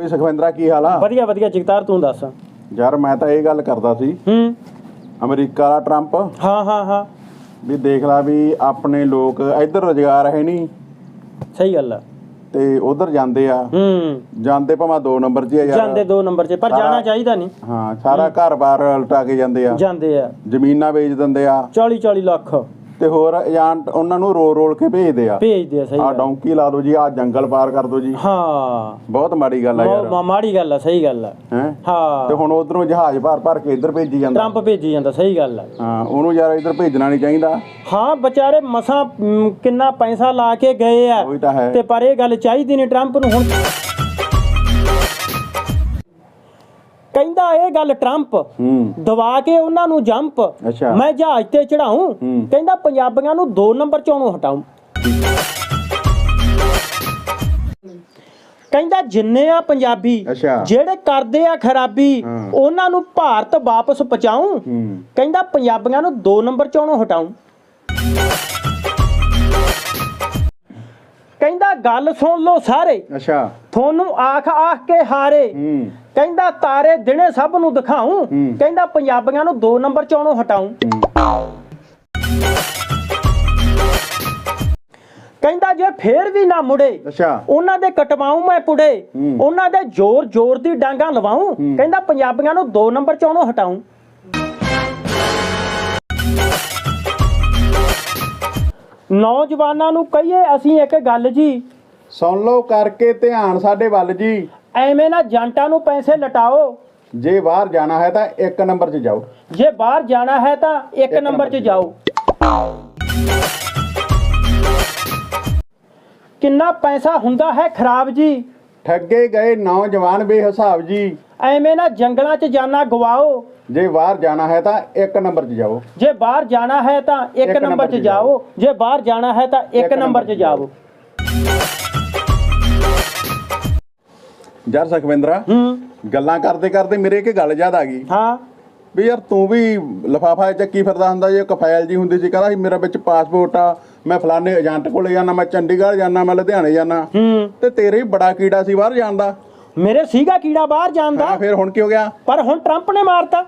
ਓਏ ਸੁਖਵਿੰਦਰਾ ਕੀ ਹਾਲ ਆ? ਵਧੀਆ ਵਧੀਆ ਜਗਤਾਰ ਤੂੰ ਦੱਸ। ਯਾਰ ਮੈਂ ਤਾਂ ਇਹ ਗੱਲ ਕਰਦਾ ਸੀ। ਹੂੰ। ਅਮਰੀਕਾ ਵਾਲਾ ਟਰੰਪ। ਹਾਂ ਹਾਂ ਹਾਂ। ਵੀ ਦੇਖ ਲਾ ਵੀ ਆਪਣੇ ਲੋਕ ਇੱਧਰ ਰੋਜ਼ਗਾਰ ਹੈ ਨਹੀਂ। ਸਹੀ ਗੱਲ ਆ। ਤੇ ਉਧਰ ਜਾਂਦੇ ਆ। ਹੂੰ। ਜਾਂਦੇ ਭਾਵੇਂ ਦੋ ਨੰਬਰ 'ਚ ਆ ਯਾਰ। ਜਾਂਦੇ 2 ਨੰਬਰ 'ਚ ਪਰ ਜਾਣਾ ਚਾਹੀਦਾ ਨਹੀਂ। ਹਾਂ ਸਾਰਾ ਘਰ-ਬਾਰ ਉਲਟਾ ਕੇ ਜਾਂਦੇ ਆ। ਜਾਂਦੇ ਆ। ਜ਼ਮੀਨਾਂ ਵੇਚ ਦਿੰਦੇ ਆ। 40 40 ਲੱਖ। ਤੇ ਹੋਰ ਜਾਂ ਉਹਨਾਂ ਨੂੰ ਰੋਲ ਰੋਲ ਕੇ ਭੇਜਦੇ ਆ। ਭੇਜਦੇ ਆ ਸਹੀ ਆ ਗੱਲ ਡੌਂਕੀ ਲਾ ਦਿਓ ਜੀ ਆ ਜੰਗਲ ਪਾਰ ਕਰ ਦਿਓ ਜੀ। ਹਾਂ। ਬਹੁਤ ਮਾੜੀ ਗੱਲ ਆ ਯਾਰ। ਮਾੜੀ ਗੱਲ ਆ ਸਹੀ ਗੱਲ ਆ। ਹੈ? ਤੇ ਹੁਣ ਉਧਰੋਂ ਜਹਾਜ਼ ਭਰ ਭਰ ਕੇ ਇੱਧਰ ਭੇਜੀ ਜਾਂਦਾ। ਟਰੰਪ ਭੇਜੀ ਜਾਂਦਾ ਸਹੀ ਗੱਲ ਆ। ਹਾਂ ਉਹਨੂੰ ਯਾਰ ਇੱਧਰ ਭੇਜਣਾ ਨਹੀਂ ਚਾਹੀਦਾ। ਹਾਂ ਵਿਚਾਰੇ ਮਸਾਂ ਮ, ਕਿੰਨਾ ਪੈਸਾ ਲਾ ਕੇ ਗਏ ਆ। ਉਹੀ ਤਾਂ ਹੈ। ਤੇ ਪਰ ਇਹ ਗੱਲ ਚਾਹੀਦੀ ਨਹੀਂ ਟਰੰਪ ਨੂੰ ਹੁਣ ਇਹ ਗੱਲ ਟਰੰਪ ਦਵਾ ਕੇ ਉਹਨਾਂ ਨੂੰ ਜੰਪ। ਮੈਂ ਜਹਾਜ਼ ਤੇ ਚੜਾਉਂ। ਕਹਿੰਦਾ ਪੰਜਾਬੀਆਂ ਨੂੰ ਦੋ ਨੰਬਰ ਚੋਂ ਹਟਾਉਂ ਕਹਿੰਦਾ ਜਿੰਨੇ ਆ ਪੰਜਾਬੀ ਜਿਹੜੇ ਕਰਦੇ ਆ ਖਰਾਬੀ। ਉਹਨਾਂ ਨੂੰ ਭਾਰਤ ਵਾਪਸ ਪਹੁੰਚਾਉਂ ਕਹਿੰਦਾ ਪੰਜਾਬੀਆਂ ਨੂੰ ਦੋ ਨੰਬਰ ਚੋਂ ਹਟਾਉਂ ਕਹਿੰਦਾ ਗੱਲ ਸੁਣ ਲਓ ਸਾਰੇ। ਅੱਛਾ। ਤੁਹਾਨੂੰ ਆਖ ਆਖ ਕੇ ਹਾਰੇ। ਕਹਿੰਦਾ ਤਾਰੇ ਦਿਨੇ ਸਭ ਨੂੰ ਦਿਖਾਉਂ। ਕਹਿੰਦਾ ਪੰਜਾਬੀਆਂ ਨੂੰ ਦੋ ਨੰਬਰ ਚੋਂ ਹਟਾਉਂ। ਕਹਿੰਦਾ ਜੇ ਫੇਰ ਵੀ ਨਾ ਮੁੜੇ ਅੱਛਾ। ਉਹਨਾਂ ਦੇ ਕਟਵਾਉਂ ਮੈਂ ਪੁੜੇ। ਉਹਨਾਂ ਦੇ ਜ਼ੋਰ ਜ਼ੋਰ ਦੀ ਡਾਂਗਾ ਲਵਾਉਂ। ਕਹਿੰਦਾ ਪੰਜਾਬੀਆਂ ਨੂੰ ਦੋ ਨੰਬਰ ਚੋਂ ਹਟਾਉਂ। ਨੌਜਵਾਨਾਂ ਨੂੰ ਕਹੀਏ ਅਸੀਂ ਇੱਕ ਗੱਲ ਜੀ। ਸੁਣ ਲਓ ਕਰਕੇ ਧਿਆਨ ਸਾਡੇ ਵੱਲ ਜੀ। ਐਵੇਂ ਨਾ ਜੰਟਾਂ ਨੂੰ ਪੈਸੇ ਲਟਾਓ। ਜੇ ਬਾਹਰ ਜਾਣਾ ਹੈ ਤਾਂ ਇੱਕ ਨੰਬਰ 'ਚ ਜਾਓ। ਜੇ ਬਾਹਰ ਜਾਣਾ ਹੈ ਤਾਂ ਇੱਕ ਨੰਬਰ 'ਚ ਜਾਓ। ਕਿੰਨਾ ਪੈਸਾ ਹੁੰਦਾ ਹੈ ਖਰਾਬ ਜੀ। ਠੱਗੇ ਗਏ ਨੌਜਵਾਨ ਬੇਹਿਸਾਬ ਜੀ। ਐਵੇਂ ਨਾ ਜੰਗਲਾਂ 'ਚ ਜਾਣਾ ਗਵਾਓ। ਜੇ ਬਾਹਰ ਜਾਣਾ ਹੈ ਤਾਂ ਇੱਕ ਨੰਬਰ 'ਚ ਜਾਓ। ਜੇ ਬਾਹਰ ਜਾਣਾ ਹੈ ਤਾਂ ਇੱਕ ਇੱਕ ਨੰਬਰ 'ਚ ਜਾਓ। ਜੇ ਬਾਹਰ ਜਾਣਾ ਹੈ ਤਾਂ ਇੱਕ ਨੰਬਰ 'ਚ ਜਾਓ। ਯਾਰ ਸੁਖਵਿੰਦਰਾ ਹੂੰ। ਗੱਲਾਂ ਕਰਦੇ ਕਰਦੇ ਮੇਰੇ ਇੱਕ ਗੱਲ ਯਾਦ ਆ ਗਈ। ਹਾਂ। ਵੀ ਯਾਰ ਤੂੰ ਵੀ ਲਫਾਫਾ ਚੱਕੀ ਫਿਰਦਾ ਹੁੰਦਾ ਜੇ ਕਫਾਇਲ ਜੀ ਹੁੰਦੀ ਸੀ ਕਹਿੰਦਾ ਸੀ ਮੇਰਾ ਵਿੱਚ ਪਾਸਪੋਰਟ ਆ ਮੈਂ ਫਲਾਣੇ ਏਜੰਟ ਕੋਲੇ ਜਾਣਾ ਮੈਂ ਚੰਡੀਗੜ੍ਹ ਜਾਣਾ ਮੈਂ ਲੁਧਿਆਣੇ ਜਾਣਾ ਹੂੰ। ਤੇ ਤੇਰੇ ਹੀ ਬੜਾ ਕੀੜਾ ਸੀ ਬਾਹਰ ਜਾਣ ਦਾ। ਮੇਰੇ ਸੀਗਾ ਕੀੜਾ ਬਾਹਰ ਜਾਣ ਦਾ। ਹਾਂ ਫਿਰ ਹੁਣ ਕੀ ਹੋ ਗਿਆ? ਪਰ ਹੁਣ ਟਰੰਪ ਨੇ ਮਾਰਤਾ।